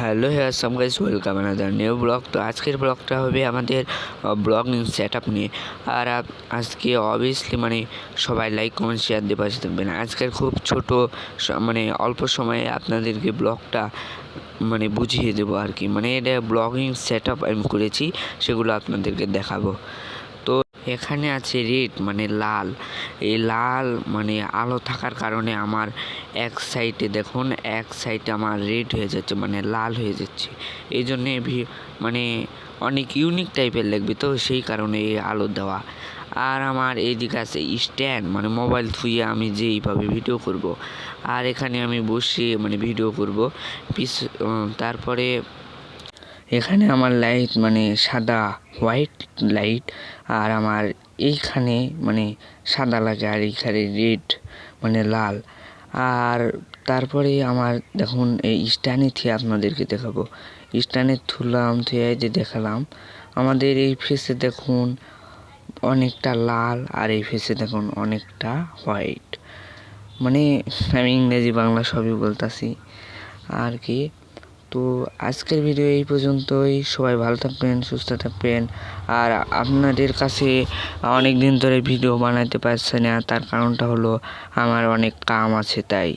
Hello হ্যাঁ some guys welcome another new blog তো আজকের ব্লগটা হবে আমাদের ব্লগিং সেট আপ নিয়ে। আর আজকে অবভিয়াসলি মানে সবাই লাইক কমেন্ট শেয়ার দিয়ে পাশে থাকবেন। আজকের খুব ছোট মানে অল্প সময়ে আপনাদেরকে ব্লগটা মানে বুঝিয়ে দেবো আর কি। মানে এটা ব্লগিং সেট আপ আমি করেছি, সেগুলো আপনাদেরকে দেখাবো। এখানে আছে রেড মানে লাল। এই লাল মানে আলো থাকার কারণে আমার এক সাইডে দেখুন, এক সাইডে আমার রেড হয়ে যাচ্ছে মানে লাল হয়ে যাচ্ছে। এই জন্যে মানে অনেক ইউনিক টাইপের লাগবে তো, সেই কারণে এই আলো দেওয়া। আর আমার এইদিকে আছে স্ট্যান্ড মানে মোবাইল থুয়ে আমি যেইভাবে ভিডিও করব। আর এখানে আমি বসে মানে ভিডিও করব। পিস তারপরে এখানে আমার লাইট মানে সাদা হোয়াইট লাইট আর আমার এইখানে মানে সাদা লাগে আর এইখানে রেড মানে লাল। আর তারপরে আমার দেখুন এই স্ট্যান্ডে থিয়ে আপনাদেরকে দেখাবো। স্ট্যান্ডে থুলাম এই যে দেখালাম, আমাদের এই ফেসে দেখুন অনেকটা লাল আর এই ফেসে দেখুন অনেকটা হোয়াইট মানে আমি ইংরেজি বাংলা সবই বলতাছি। আর কি? তো আজকের ভিডিও এই পর্যন্তই। সবাই ভালো থাকবেন, সুস্থ থাকবেন। আর আপনাদের কাছে অনেক দিন ধরে ভিডিও বানাতে পারছে না, তার কারণটা হলো আমার অনেক কাম আছে তাই।